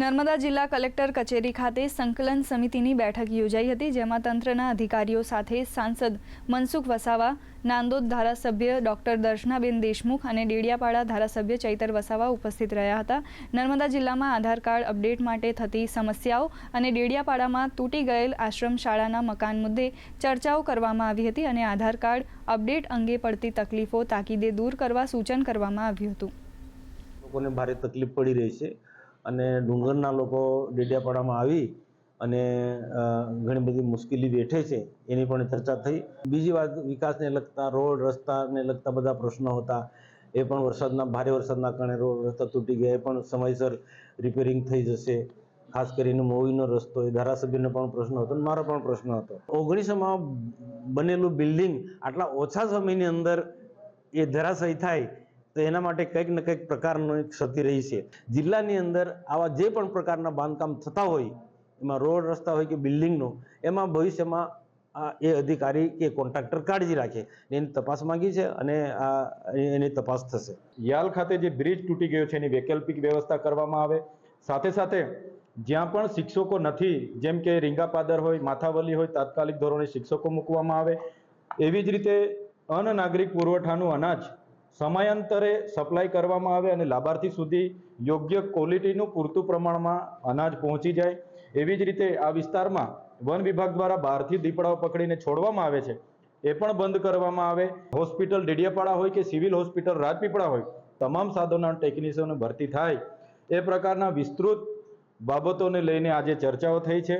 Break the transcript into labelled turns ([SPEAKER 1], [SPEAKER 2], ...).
[SPEAKER 1] નર્મદા જિલ્લા કલેક્ટર કચેરી ખાતે સંકલન સમિતિની બેઠક યોજાઈ હતી, જેમાં તંત્રના અધિકારીઓ સાથે સાંસદ મનસુખ વસાવા, નાંદોદ ધારાસભ્ય ડોક્ટર દર્શનાબેન દેશમુખ અને ડેડિયાપાડા ધારાસભ્ય ચૈતર વસાવા ઉપસ્થિત રહ્યા હતા. નર્મદા જિલ્લામાં આધાર કાર્ડ અપડેટ માટે થતી સમસ્યાઓ અને ડેડિયાપાડામાં તૂટી ગયેલ આશ્રમ શાળાના મકાન મુદ્દે ચર્ચાઓ કરવામાં આવી હતી અને આધાર કાર્ડ અપડેટ અંગે પડતી તકલીફો તાકીદે દૂર કરવા સૂચન કરવામાં આવ્યું હતું.
[SPEAKER 2] લોકોને ભારે તકલીફ પડી રહી છે. અને ડુંગરના લોકો ડેડિયાપાડામાં આવી અને ઘણી બધી મુશ્કેલી વેઠે છે, એની પણ ચર્ચા થઈ. બીજી વાત, વિકાસને લગતા, રોડ, રસ્તાને લગતા બધા પ્રશ્નો હતા. એ પણ વરસાદના, ભારે વરસાદના કારણે રોડ, રસ્તા તૂટી ગયા. એ પણ સમયસર રિપેરિંગ થઈ જશે. ખાસ કરીને મોવીનો રસ્તો, એ ધારાસભ્યનો પણ પ્રશ્ન હતો અને મારો પણ પ્રશ્ન હતો. ઓગણીસોમાં બનેલું બિલ્ડિંગ આટલા ઓછા સમયની અંદર એ ધરાશય થાય તો એના માટે કંઈક ને કંઈક પ્રકારનો ક્ષતિ રહી છે. જિલ્લાની અંદર આવા જે પણ પ્રકારના બાંધકામ થતા હોય, એમાં રોડ રસ્તા હોય કે બિલ્ડિંગનો, એમાં ભવિષ્યમાં એ અધિકારી કે કોન્ટ્રાક્ટર કાળજી રાખે એની તપાસ માંગી છે અને આ એની તપાસ થશે.
[SPEAKER 3] યાલ ખાતે જે બ્રિજ તૂટી ગયો છે, એની વૈકલ્પિક વ્યવસ્થા કરવામાં આવે. સાથે સાથે જ્યાં પણ શિક્ષકો નથી, જેમ કે રીંગાપાદર હોય, માથાવલી હોય, તાત્કાલિક ધોરણે શિક્ષકો મૂકવામાં આવે. એવી જ રીતે અન નાગરિક પુરવઠાનું અનાજ સમયાંતરે સપ્લાય કરવામાં આવે અને લાભાર્થી સુધી યોગ્ય ક્વોલિટીનું પૂરતું પ્રમાણમાં અનાજ પહોંચી જાય, એવી જ રીતે આ વિસ્તારમાં વન વિભાગ દ્વારા બહારથી દીપડાઓ પકડીને છોડવામાં આવે છે, એ પણ બંધ કરવામાં આવે. હોસ્પિટલ ડેડિયાપાડા હોય કે સિવિલ હોસ્પિટલ રાજપીપળા હોય, તમામ સાધનો ટેકનિશિયનો ભરતી થાય. એ પ્રકારના વિસ્તૃત બાબતોને લઈને આજે ચર્ચાઓ થઈ છે.